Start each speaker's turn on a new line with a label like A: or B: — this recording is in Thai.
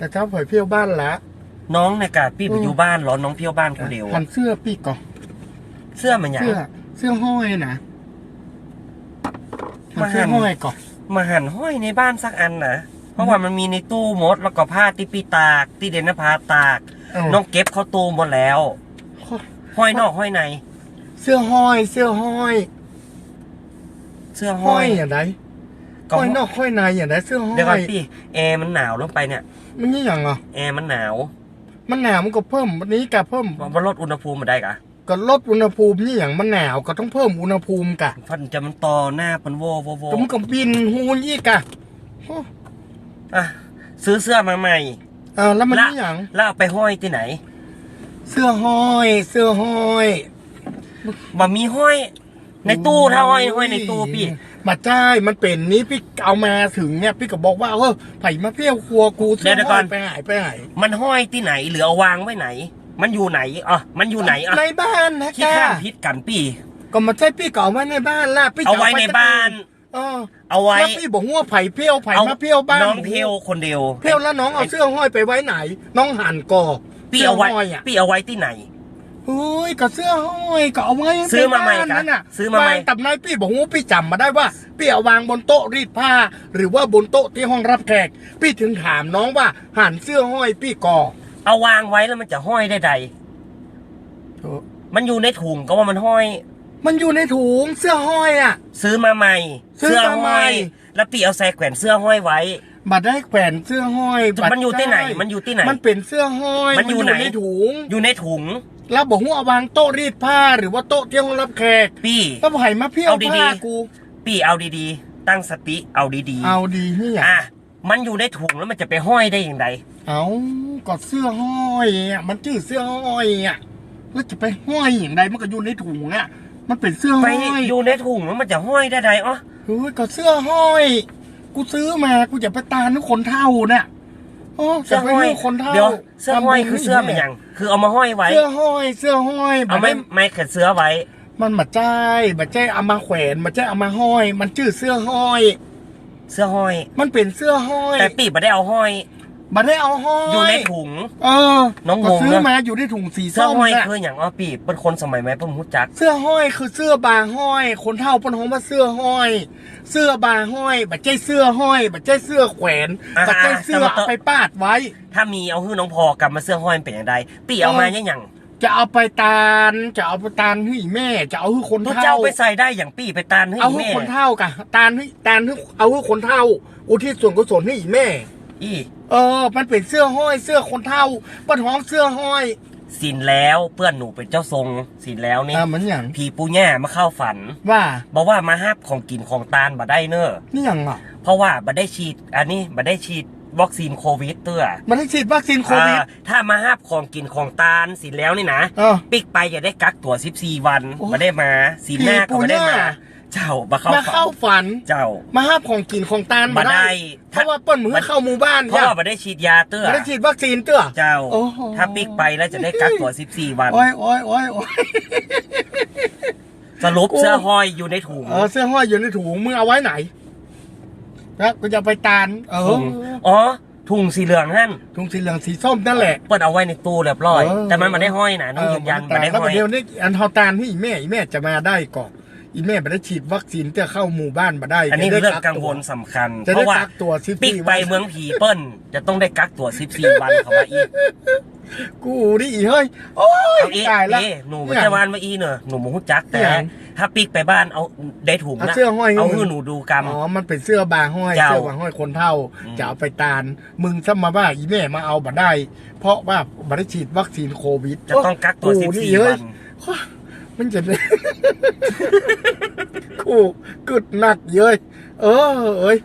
A: แต่เจ้าเผยเพี้ยวบ้านละ
B: น้องในกาพี่ไป
A: อืม
B: อยู่บ้านเหรอน้องเพียวบ้านคนเดียว
A: หันเสื้อพี่ก่อน
B: เสื้อมันหยัง
A: เสื้อเสื้อห้อยนะหัน
B: มา
A: เสื้อ
B: หั่น
A: ห้อยก่อน
B: มาหั่นห้อยในบ้านสักอันนะเพราะว่ามันมีในตู้มดแล้วก็ผ้าที่ปีตากที่เดนนภาตาก
A: เอ้า
B: น้องเก็บเข้าตู้หมดแล้วห้อยนอกห้อยใน
A: เสื้อห้อย เสื้อห้อย
B: เสื้อ
A: ห้
B: ห้
A: อ
B: อยย
A: อย่างไร
B: ก็
A: ห้อยนอกห้อยในอย่างไรเสื้อห้อย
B: เดี๋ยวก่อนพี่แอร์มันหนาวลงไปเนี่ย
A: มันนี่อย่างอะ
B: แอร์มันหนาว
A: มันหนาวมันก็เพิ่มวันนี้กะเพิ่ม
B: มันลดอุณหภูมิมาได้กะ
A: ก็ลดอุณหภูมินี่อย่างมันหนาวก็ต้องเพิ่มอุณหภูมิกะ
B: ฟันจะมันต่อหน้าเป็นโวโวโว
A: ก็มันก็บินหูยี่กะโอ้
B: อะซื้อเสื้อมาใหม่
A: อ่าแล้วมัน
B: ละ
A: นี่อย่าง
B: แล้วเอาไปห้อยที่ไหน
A: เสื้อห้อย เสื้อห้อย
B: บ่มีห้อย ในตู้ถ้าห้อยห้อยในตู้พี่
A: มาจ้ายมันเป็นนี้พี่เอามาถึงเนี่ยพี่ก็บอกว่าเออไผ่มาเพี้ยวครัวกูเสื้อ
B: เดี๋ยว
A: ห้
B: ก่
A: อ
B: อยน
A: ไปหายไปหาย
B: มันห้อยที่ไหนหรือเอาวางไว้ไหน มันอยู่ไหนอะมันอยู่ไหนอะ
A: ในบ้านนะ
B: ขี้
A: จ้า
B: ข้ามพิษกันพี่
A: ก็มาใช่พี่ก็เอาไว้ในบ้านล่ะพี่จะ
B: เอาไว้ในบ้าน
A: เออ
B: เอาไว้
A: แล้วพี่บอกว่าไผ่เพี้ยวไผ่
B: เอา
A: มาเพี้ยวบ้าน
B: น้องเพียวคนเดียว
A: เพี้ยวแล้วน้องเอาเสื้อห้อยไปไว้ไหน น้องหันก่อ
B: พี่เอาไว้
A: สื้ห้อยอะ
B: พี่เอาไว้ที่ไหน
A: เฮ้ยก็เสื้อห้อยก็เอาไว้
B: ซื้อมาใหม่
A: ในบ้นนั่นน่ะ
B: ซื้อมาใหม่
A: วงตับในพี่บอกว่าพี่จำมาได้ว่าพี่เอาวางบนโต๊ะรีดผ้า หรือว่าบนโต๊ะที่ห้องรับแขกพี่ถึงถามน้องว่าหันเสื้อห้อยพี่ก่อ
B: เอาวางไว้แล้วมันจะห้อยได้ใดมันอยู่ในถุงก็ว่ามันห้อย
A: มันอยู่ในถุงเสื้อห้อยอะ
B: ซื้อมาใหม่
A: ซื้อมาใหม่
B: ห้อย แล้วพี่เอาใส่แขวนเสื้อห้อยไว้
A: บัดได้แขวนเสื้อห้อยบัด
B: มันอยู่ที่ไหน
A: ด้
B: มันอยู่ที่ไหน
A: มันเป็นเสื้อห้อย
B: มันอยู่ไหน
A: ในถุง
B: อยู่ในถุง
A: แล้วบอกว่าเอาวางโต๊ะรีดผ้าหรือว่าโต๊ะที่ห้องรับแขก
B: พี่
A: แล้วไผ่มาเพี้ยว
B: เอาดีๆ
A: ผ้ากู
B: พี่เอาดีๆ ตั้งสติเอาดีๆ
A: เอาดีนี่อะ
B: อะมันอยู่ในถุงแล้วมันจะไปห้อยได้อย่างไร
A: เอาก็เสื้อห้อยอะมันชื่อเสื้อห้อยอะแล้วจะไปห้อยอย่างไรมันก็อยู่ในถุงอะ มันเป็นเสื้อ
B: ไป
A: ห้อย
B: อยู่ในถุงแล้วมันจะห้อยได้ใดอ๋อ
A: เฮ้ยก็เสื้อห้อย กูซื้อมากูจะไปตามทุกคนเท่าเนี่ยโอ้
B: เสื้
A: จะ
B: อ
A: ไป
B: ห้อย
A: ให้คนเท่า
B: เดี๋ยวเสื้อห้อย
A: ทำบุญ
B: คือเสื้อมันหยังคือเอามาห้อยไว้
A: เสื้อห้อย เสื้อห้อย
B: เอาไม่
A: บัดนี้
B: ไม่เข็ดเสื้อไว้
A: มันมาใจายมาใจายเอามาแขวนมาใจายเอามาห้อย มันชื่อเสื้อห้อย
B: เสื้อห้อย
A: มันเป็นเสื้อห้อย
B: แต่ปีบไม่ได้เอาห้อย
A: มาได้เอาห้อย
B: อยู่ในถุง
A: เออ
B: น้องงง
A: ก็ซื้อ
B: นะ
A: มาอยู่ในถุงสี
B: เสื้อ
A: ส้ม
B: ห้อย
A: น่ะ
B: คืออย่างอ๋อปีบเป็นคนสมัยไหมเพิ่งรู้จัก
A: เสื้อห้อยคือเสื้อบางห้อย คนเท่าปนห้องว่าเสื้อห้อย เสื้อบางห้อย บัดใจเสื้อห้อยบัดใจเสื้อแขวน
B: อ่า
A: บัดใจเสื้อ
B: แต่ว่า
A: เอาไปปาดไว้
B: ถ้ามีเอาหื้อน้องพอกลับมาเสื้อห้อยมันเป็นอย่างไรปีเอามาอย่างหยัง
A: จะเอาไปตาลจะเอาไปตาลให้แม่ จะเอาให้คน
B: พระ
A: เท่า
B: เจ้าไปใส่ได้อย่างปีไปตานให้
A: เอาให้
B: แม่
A: คนเท่ากะตาลให้ตาลให้เอาให้คนเท่า อุทิศส่วนกุศลให้อีแม่
B: อี
A: เออ มันเป็นเสื้อห้อยเสื้อคนเท่าป้าท้องเสื้อห้อย
B: สินแล้วเพื่อนหนูเป็นเจ้าทรงสินแล้วนี่
A: อ่ามันอย่าง
B: ผีปูแง่มาเข้าฝัน
A: ว่า
B: บอกว่ามาฮับของกินของตาลบ่ได้เนอะ
A: นี่อย่างอะ
B: เพราะว่าบ่ได้ฉีด อันนี้บ่ได้ฉีดวัคซีนโควิดเตื้อ
A: มันได้ฉีดวัคซีนโควิด
B: อ่าถ้ามาฮับของกินของตาลสินแล้วนี่นะ
A: เออ
B: ปิกไปจะได้กักตัว 14 วัน
A: โอ้
B: บ่ได้มาสีหน้า
A: ผี
B: ก็บ่ได้
A: ปู
B: มา
A: ย่า
B: เจ้ามาเข้า
A: มา
B: ฝั
A: เข้านฝัน
B: เจ้า
A: มาห้าบของกินของตาล
B: บ่
A: มา
B: ได้
A: ได้ เพราะว่าเปิ้ลมือเข้าหมู่บ้าน
B: เพราะ
A: เนี่ย
B: ว่าบ่ได้ฉีดยาเตื้อ
A: ไม่ได้ฉีดวัคซีนเตื้อ
B: เจ้า
A: โอ้โห
B: ถ้าปิกไปแล้วจะได้กักตัว 14 วัน
A: โอ้ยโอ้ยโอ้ยโอ้ย
B: สรุป
A: โอ้
B: เสื้อห้อยอยู่ในถุง
A: เออเสื้อห้อยอยู่ในถุงมึงเอาไว้ไหนแล้วกูจะไปตาลเออ
B: ถุงอ๋อถุงสีเหลืองหั่น
A: ถุงสีเหลืองสีส้มนั่นแหละ
B: เปิ้นเอาไว้ในตู้เรียบร้อย
A: เออ
B: แต่มันไม่ได้ห้อยนะต้องยืนยัน
A: เออ
B: ไม่ได้
A: แล้ว
B: ห้อย
A: เดี๋ยวนี้อันเทาตาลที่อีแม่อีแม่จะมาได้ก่อน อีแม่ไม่ได้ฉีดวัคซีนเตื้อเข้าหมู่บ้านมาได้
B: อันนี้
A: จะได้
B: เรื่อง
A: ตั
B: กังวลสำคัญ
A: จะ
B: เพ
A: ได้
B: ราะว่า
A: กักตัวสิบ
B: ปิก
A: สี่
B: ไป
A: วัน
B: เมืองผีเปิ้ลจะต้องได้กักตัว14วันเขาว่าอีก
A: กูดิอีเฮ้ยโอ้ย
B: เอาอี
A: ตายละ
B: เอ๊ะหนูไม่ใช่วานมาอีเนอะหนูบ่ฮู้จักแต่
A: อย่าง
B: ถ้าปิกไปบ้านเอาได้ถุง
A: เอา
B: นะ
A: เสื้อห้อย
B: เอา
A: ให้
B: ให้หนูดูกรรม
A: อ๋อมันเป็นเสื้อบางห้อย
B: เจ้า
A: เสื้อบางห้อยคนเท่า
B: อืม
A: จะเอาไปตาลมึงซ้ำมาว่าอีแม่มาเอาบัได้ เพราะว่าบัได้ฉีดวัคซีนโควิด
B: จะต้องกักตัว
A: กูนี่
B: 14
A: เฮ้
B: วั
A: ย
B: น
A: มันจะกูกึด หนักเย้ยเออเอ้ย